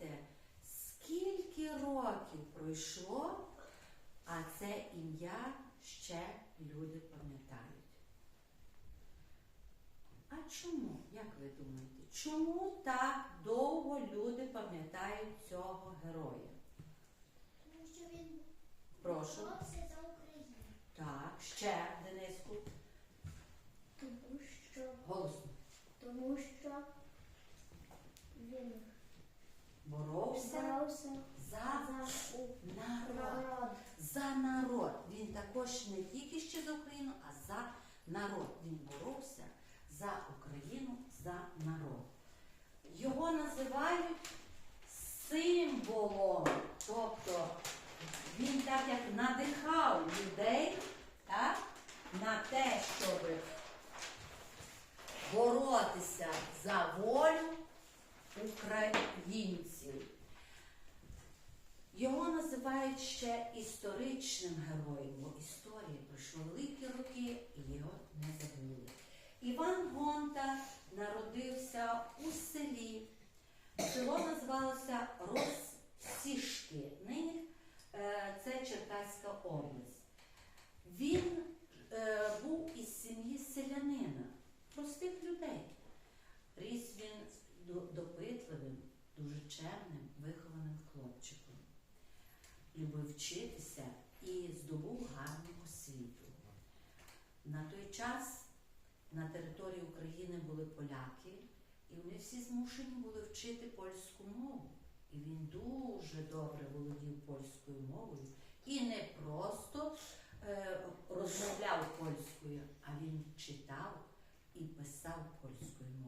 Уявляєте, скільки років пройшло, а це ім'я ще люди пам'ятають. А чому, як ви думаєте, чому так довго люди пам'ятають цього героя? Тому що він Прошу. боровся за Україну. Так, ще, Дениску, Тому що, голосно. тому що він Боровся боровся за народ. За народ. Він також не тільки ще за Україну, а за народ. Він боровся за Україну, за народ. Його називають символом. Тобто він так як надихав людей так, на те, щоб боротися за волю українців. Його називають ще історичним героєм, бо історія пройшло великі роки і його не забули. Іван Гонта народився у селі. Село називалося Розсішки. Нині е, це Черкаська область. Він е, був із сім'ї селянина, простих людей. Ріс він допитливим, дуже чемним, вихованим хлопчиком. Любив вчитися і здобув гарну освіту. На той час на території України були поляки, і вони всі змушені були вчити польську мову. І він дуже добре володів польською мовою і не просто е, розмовляв польською, а він читав і писав польською мовою.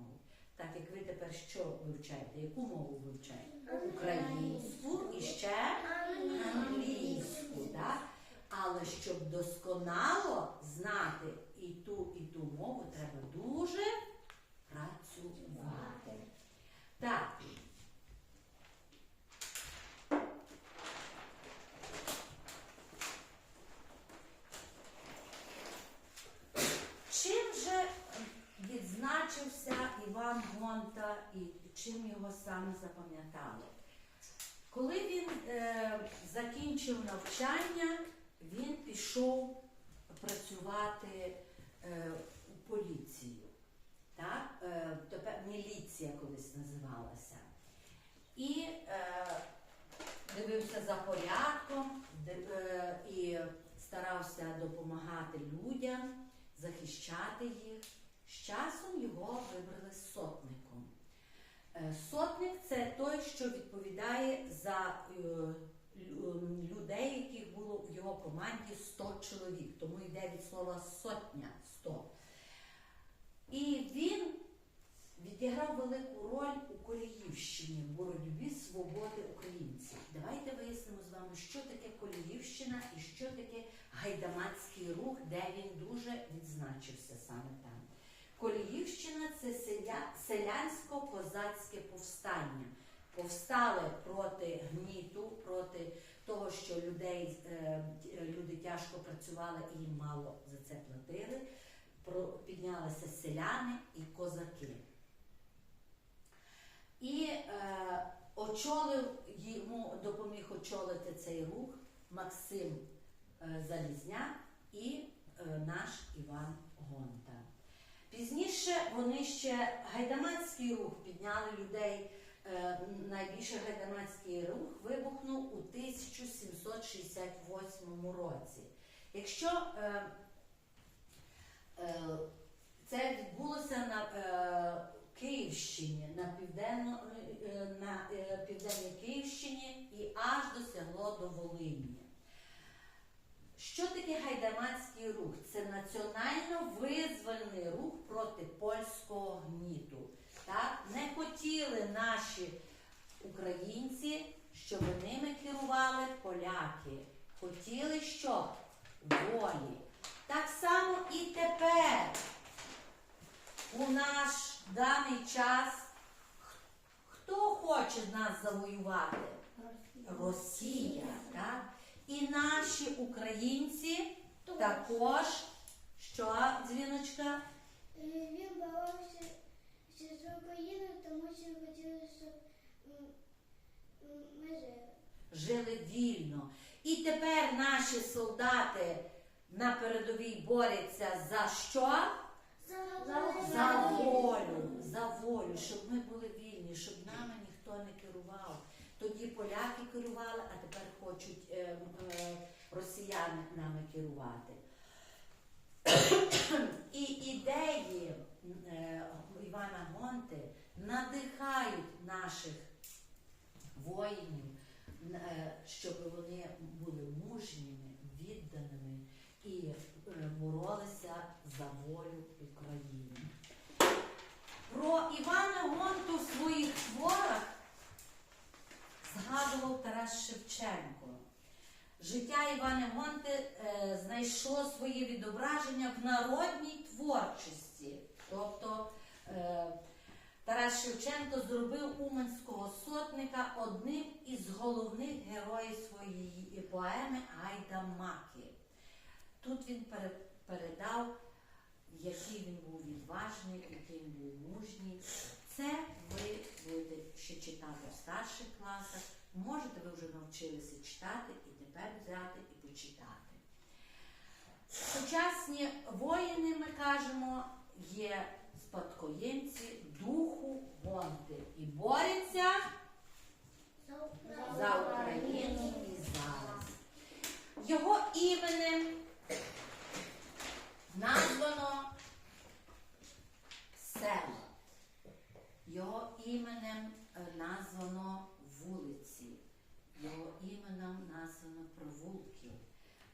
Так як ви тепер що вивчаєте? Яку мову вивчаєте? Українську і ще англійську. Так? Але щоб досконало знати і ту, і ту мову, треба дуже працювати. Так. Чим же відзначився Іван Гонта і чим його саме запам'ятали? Коли він е, закінчив навчання, він пішов працювати е, у поліцію. Так? Е, тепер міліція колись називалася. І е, дивився за порядком е, і старався допомагати людям, захищати їх. З часом його вибрали сотником. Е, Сотник це той, що відповідає за е, людей, яких було в його команді 100 чоловік. Тому йде від слова сотня 100. І він відіграв велику роль у Коліївщині в боротьбі свободи українців. Давайте вияснимо з вами, що таке Коліївщина і що таке гайдамацький рух, де він дуже відзначився саме там. Коліївщина це селянсько-козацьке повстання. Повстали проти гніту, проти того, що людей, е, люди тяжко працювали і їм мало за це платили. Піднялися селяни і козаки. І е, очолив йому допоміг очолити цей рух Максим е, Залізняк і е, наш Іван. Пізніше вони ще гайдамацький рух підняли людей. Е, Найбільше гайдамацький рух вибухнув у 1768 році. Якщо е, е, це відбулося на Київщині, на, південно, на південній Київщині і аж досягло до Волині. Що таке гайдамацький рух? Це національно-визвольний рух проти польського гніту. Так? Не хотіли наші українці, щоб ними керували поляки. Хотіли що? Волі. Так само і тепер у наш даний час хто хоче нас завоювати? Росія, так? І наші українці також, що дзвіночка? Він боровся з Україною, тому що хотіли, щоб ми жили. жили вільно. І тепер наші солдати на передовій борються за що? За волю, за волю, щоб ми були вільні, щоб нами ніхто не керував. Тоді поляки керували, а тепер хочуть е, е, росіяни нами керувати. І ідеї е, Івана Гонти надихають наших воїнів, е, щоб вони були мужніми, відданими і е, боролися за волю України. Про Івана Гонту в своїх творах згадував Тарас Шевченко. Життя Івана Гонти е, знайшло своє відображення в народній творчості. Тобто е, Тарас Шевченко зробив Уманського сотника одним із головних героїв своєї поеми Айда Маки. Тут він передав, який він був відважний, який він був мужній. Це ви будете ще читати в старших класах. Можете, ви вже навчилися читати і тепер взяти і почитати. Сучасні воїни, ми кажемо, є спадкоємці духу Гонти і борються за Україну і зараз. Його іменем названо село. Його іменем е, названо вулиці, його іменем названо провулки.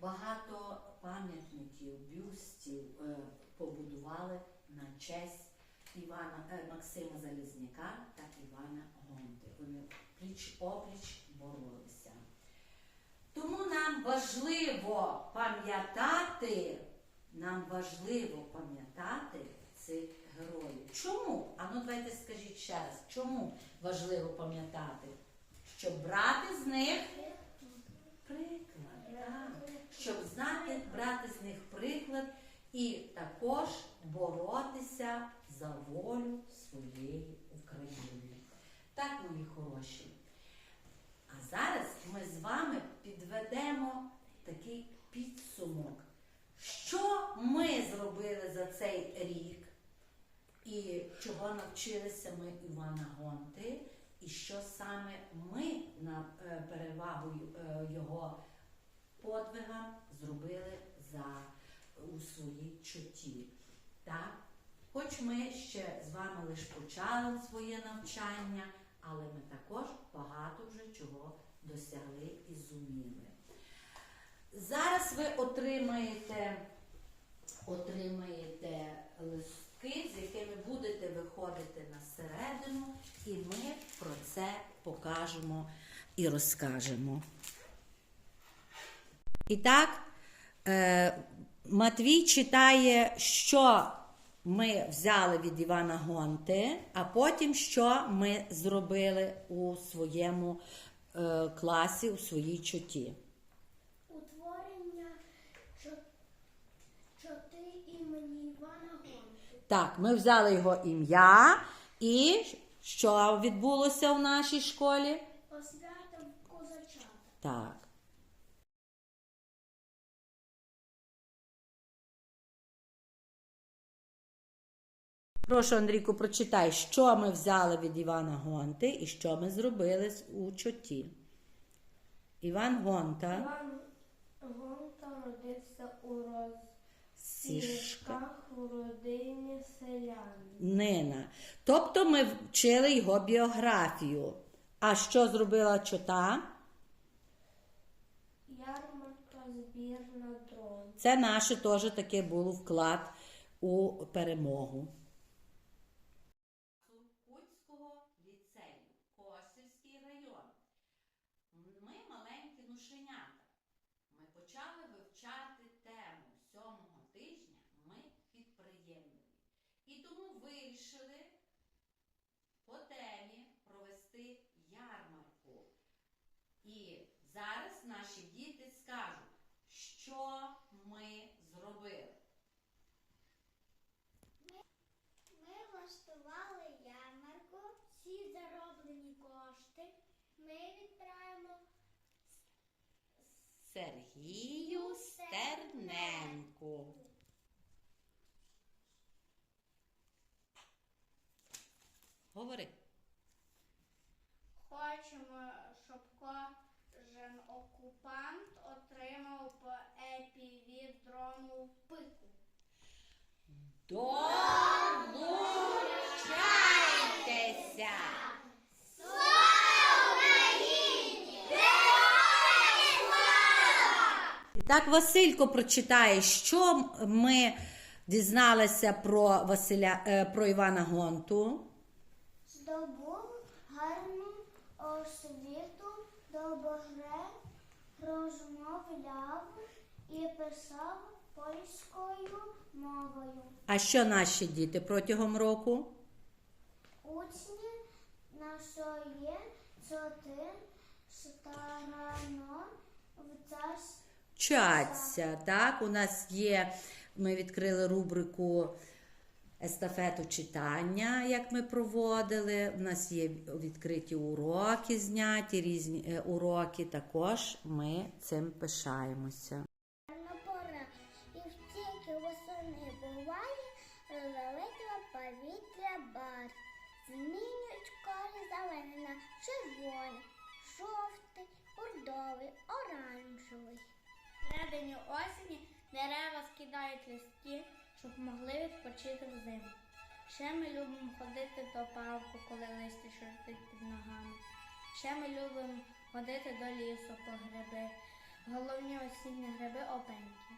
Багато пам'ятників, бюстів е, побудували на честь Івана е, Максима Залізняка та Івана Гонти. Вони пліч опліч боролися. Тому нам важливо пам'ятати, нам важливо пам'ятати цих героїв. Чому? А ну давайте скажіть ще раз, чому важливо пам'ятати? Щоб брати з них приклад. Так. Щоб знати, брати з них приклад і також боротися за волю своєї України. Так, мої хороші. А зараз ми з вами підведемо такий підсумок, що ми зробили за цей рік, і чого навчилися ми Івана Гонти, і що саме ми на е, перевагою е, його подвигам зробили за у своїй чуті. Так? Хоч ми ще з вами лише почали своє навчання, але ми також багато вже чого досягли і зуміли. Зараз ви отримаєте, отримаєте листки, з якими будете виходити на середину, і ми про це покажемо і розкажемо. І так, е, Матвій читає, що ми взяли від Івана Гонти, а потім що ми зробили у своєму е, класі, у своїй чуті. Так, ми взяли його ім'я і що відбулося в нашій школі? Освята козачата. Так. Прошу, Андрійку, прочитай, що ми взяли від Івана Гонти і що ми зробили з- у чоті. Іван Гонта. Іван Гонта родився у Сішка. Сішках у родині селян. Нина. Тобто ми вчили його біографію. А що зробила чота? Ярмарка збір на дрон. Це наше теж таке було вклад у перемогу. Суркутського ліцею, Косівський район. Ми маленькі нушенята. Ми почали вивчати тему сьомого тижня Ми підприємливі. І тому вирішили по темі провести ярмарку. І зараз наші діти скажуть, що ми зробили. Ми влаштували ярмарку. Всі зароблені кошти. Ми відправимо Сергію Стерненку. Говори. Хочемо, щоб окупант отримав по епіві дрону в пику. Долучайтеся! Так Василько прочитає, що ми дізналися про Василя е, про Івана Гонту. здобув гарну освіту, добре розмовляв і писав польською мовою. А що наші діти протягом року? Учні нашої чоти старано Вчаться, так? У нас є, ми відкрили рубрику естафету читання, як ми проводили. У нас є відкриті уроки зняті, різні е, уроки. Також ми цим пишаємося. Змінюють школи зелений на червоний, жовтий, бордовий, оранжевий. Всередині осені дерева скидають листки, щоб могли відпочити взимку. Ще ми любимо ходити до парку, коли листя шуртить під ногами. Ще ми любимо ходити до лісу по гриби. Головні осінні гриби опеньки.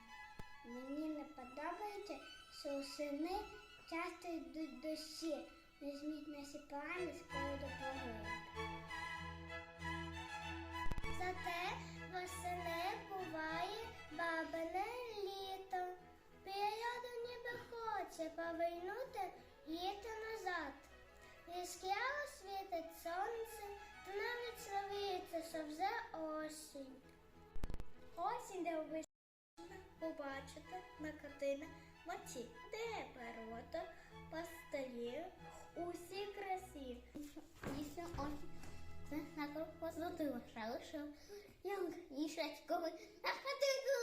Мені не подобається, що осени часто йдуть дощі. Візьміть наші плани з поводу. Зате восени буває бабине літо. Природа ніби хоче повернути літо назад. Яскраво світить сонце, то навіть словіється, що вже осінь. Осінь, де ви побачите на картинах моці, де перота, пастелі, усі красі. Дійсно, це на круг позлотила, шалишив, янг і шачковий на хатику.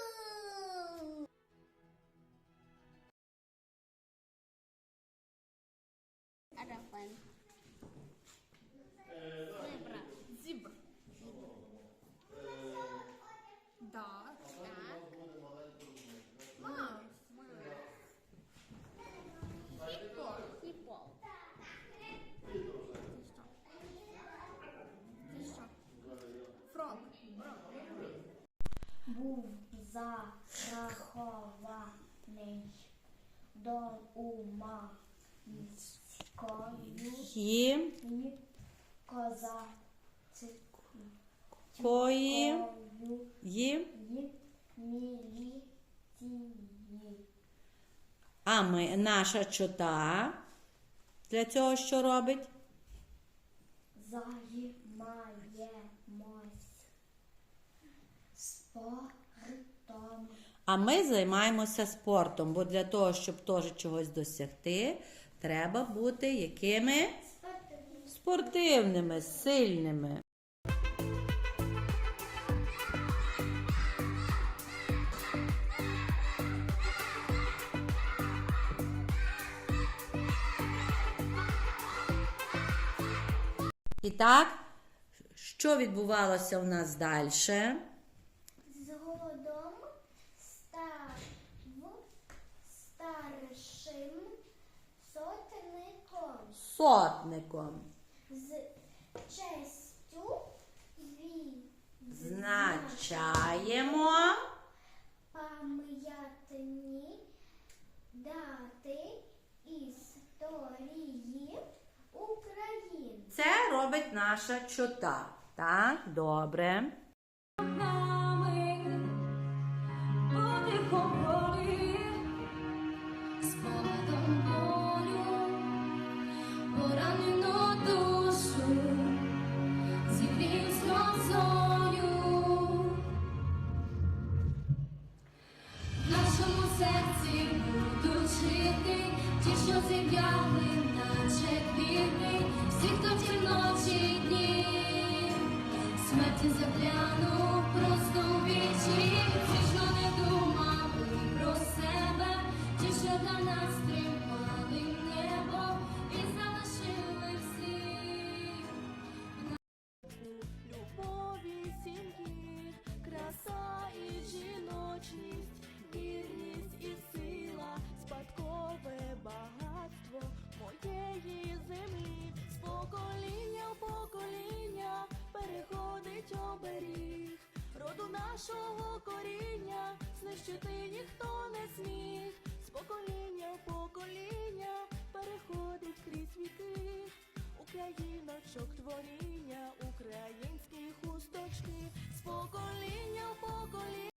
Арафен. До ума козацькою кої міліції. а ми наша чота для цього що робить? Займаємось спортом. А ми займаємося спортом, бо для того, щоб теж чогось досягти, треба бути якими спортивними, сильними. І так, що відбувалося в нас далі? Згодом став старшим сотником Сотником. з честю зві Значаємо історії України. Це робить наша чота. Так, добре. нами нашого коріння знищити ніхто не зміг, з покоління в покоління переходить крізь віки. Україночок творіння, українські хусточки, з покоління в покоління.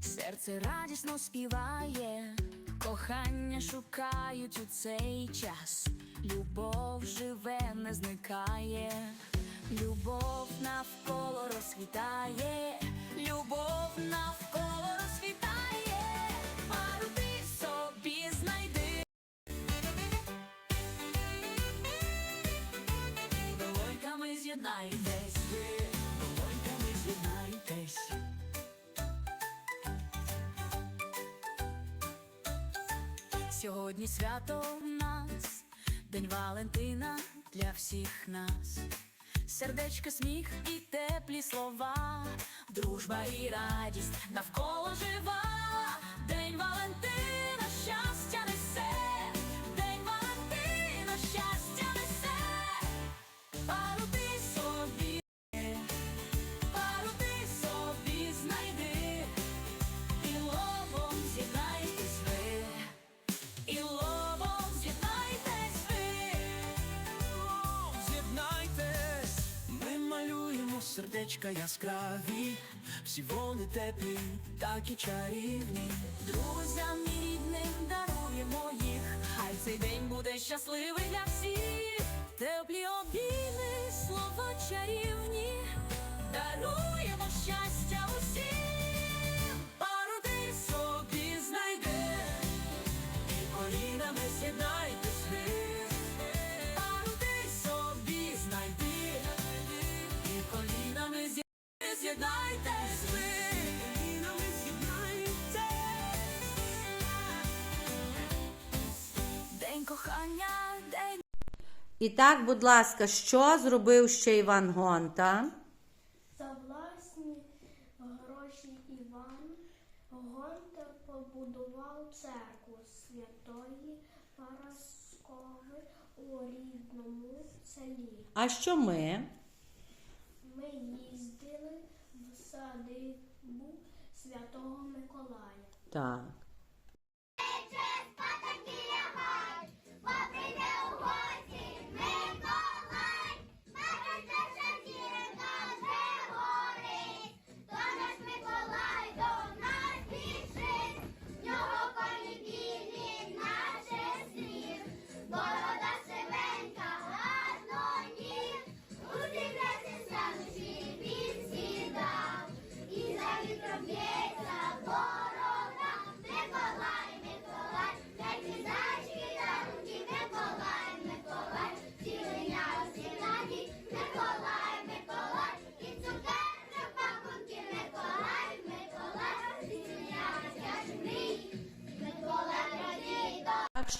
Серце радісно співає, кохання шукають у цей час. Любов живе, не зникає, любов навколо розквітає, любов навколо розквітає, пару ти собі знайди. Долоньками з'єднайтесь ви, з'єднайтесь. Сьогодні свято в нас, День Валентина для всіх нас. Сердечко, сміх і теплі слова, дружба і радість навколо жива. Сердечка яскраві, всі вони теплі, так і чарівні. Друзям і рідним даруємо їх, хай цей день буде щасливий для всіх. Теплі обійми, слова чарівні, І так, будь ласка, що зробив ще Іван Гонта? За власні гроші Іван Гонтар побудував церкву святої Параскови у рідному селі. А що ми? Ми їздили в садибу Святого Миколая. Так.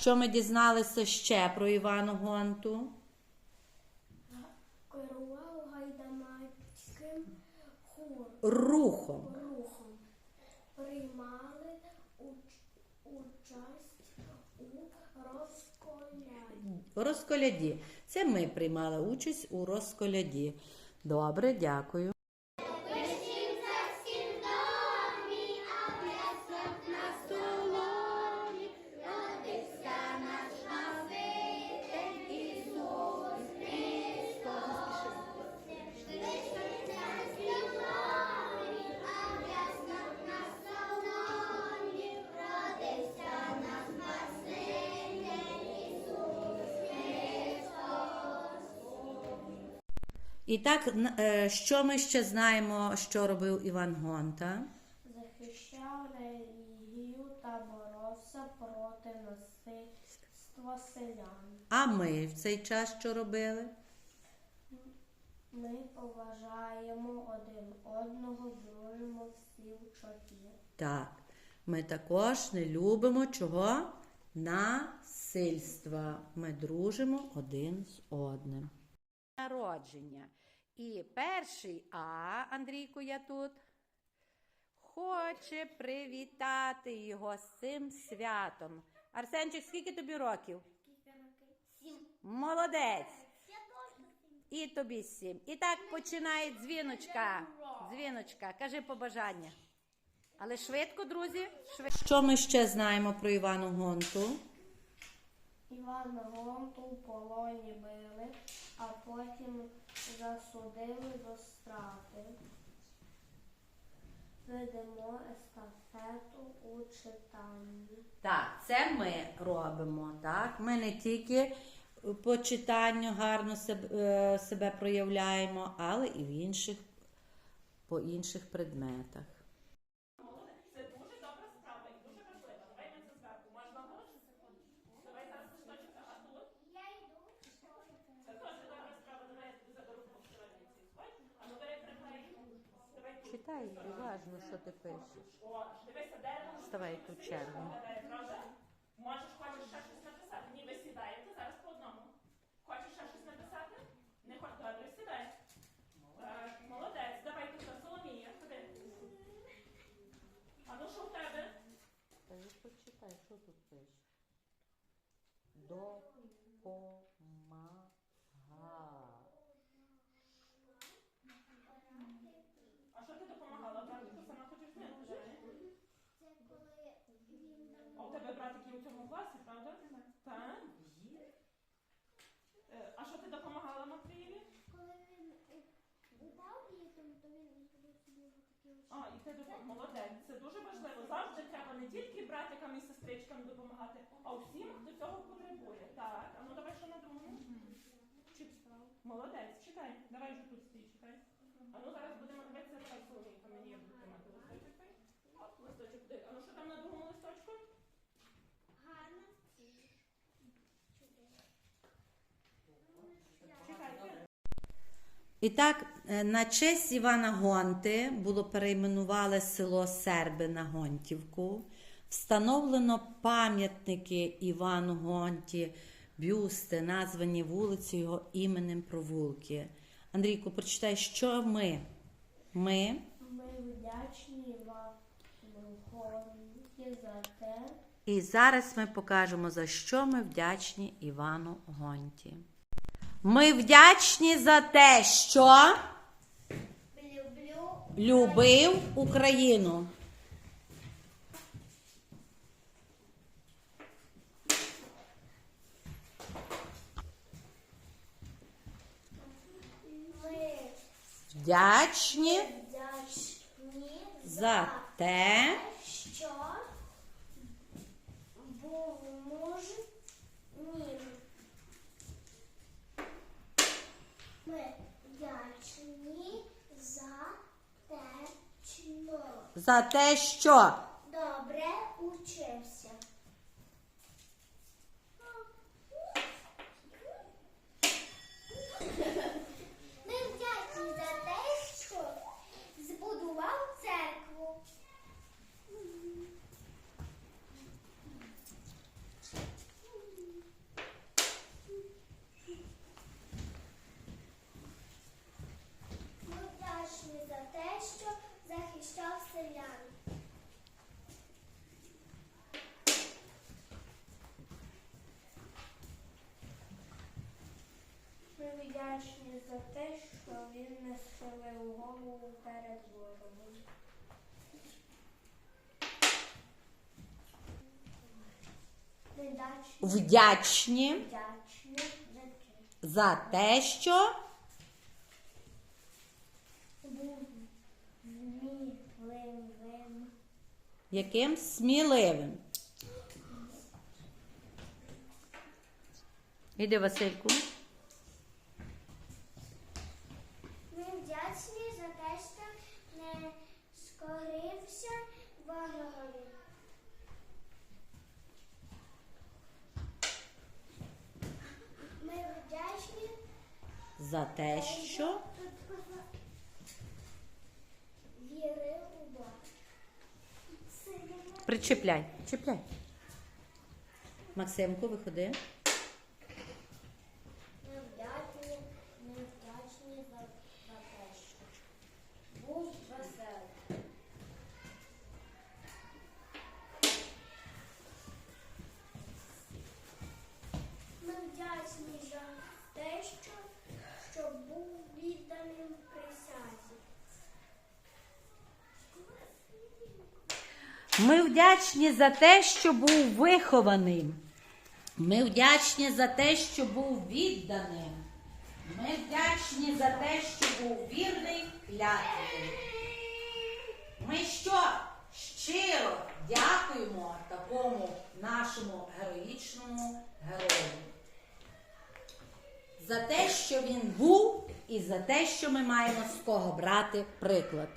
Що ми дізналися ще про Івана Гонту? керував гайдамацьким. Рухом. рухом. Приймали уч- участь у розколяді. Розколяді. Це ми приймали участь у розколяді. Добре, дякую. Так, е, що ми ще знаємо, що робив Іван Гонта? Захищав релігію та боровся проти насильства селян. А ми в цей час що робили? Ми поважаємо один одного, дружимо всі в чоті. Так, ми також не любимо чого? Насильства. Ми дружимо один з одним. Народження. І перший А, Андрійку, я тут, хоче привітати його з цим святом. Арсенчик, скільки тобі років? Сім. Молодець. І тобі сім. І так починає дзвіночка. Дзвіночка, кажи побажання. Але швидко, друзі. Швидко. Що ми ще знаємо про Івану Гонту? Івана Гонту в полоні били, а потім засудили до страти. Ведемо естафету у читанні. Так, це ми робимо. Так? Ми не тільки по читанню гарно себе, е, проявляємо, але і в інших, по інших предметах. Читай уважно, що ти пишеш. Вставай тут чергу. Можеш хочеш ще щось написати? Ні, ви сідаєте зараз по одному. Хочеш ще щось написати? Не хочеш, добре, сідай. Так, молодець. Давай тут Соломія, ходи. А ну що в тебе? Та я почитай, що тут пише. Допомага. А що ти допомагала? Братику сама хочеш зняти, да? Це коли він А у тебе братик є у цьому класі, правда? Так. Е, А що ти допомагала Матвієві? коли він е, упав літом, то він зробив собі такі очі. А, і ти допомагала. Молодець. Це дуже важливо. Завжди треба не тільки братикам і сестричкам допомагати, а всім, хто цього потребує. Так, а ну давай що на другому. Чи... Молодець, читай. Давай вже тут стій, читай. А ну зараз будемо дивитися, давай Соломійка, мені я буду тримати листочок. цей. Оп, листочок де. А ну що там на другому листочку? Гарно. Читай. І так, е, на честь Івана Гонти було перейменували село Серби на Гонтівку. Встановлено пам'ятники Івану Гонті, бюсти, названі вулиці його іменем провулки. Андрійко, прочитай, що ми? Ми Ми вдячні вам Гонті за те, І зараз ми покажемо, за що ми вдячні Івану Гонті. Ми вдячні за те, що любив Україну. ми Вдячні вдячні за те, що був мужнім. Ми вдячні за те, що за те, що добре учився. Ми вдячні за те, що збудував церкву. Ми вдячні за те, що захищав селян. ми вдячні за те, що він не схилив голову перед ворогом. Вдячні, вдячні вдячні за те. за те, що був сміливим. яким сміливим. Іди, Васильку. скорився ворогові. Ми вдячні за те, що вірив у Бога. причіпляй, чіпляй. Максимку, виходи. Ми вдячні за те, що був вихованим. Ми вдячні за те, що був відданим. Ми вдячні за те, що був вірний клятві. Ми що? Щиро дякуємо такому нашому героїчному герою. За те, що він був, і за те, що ми маємо з кого брати приклад.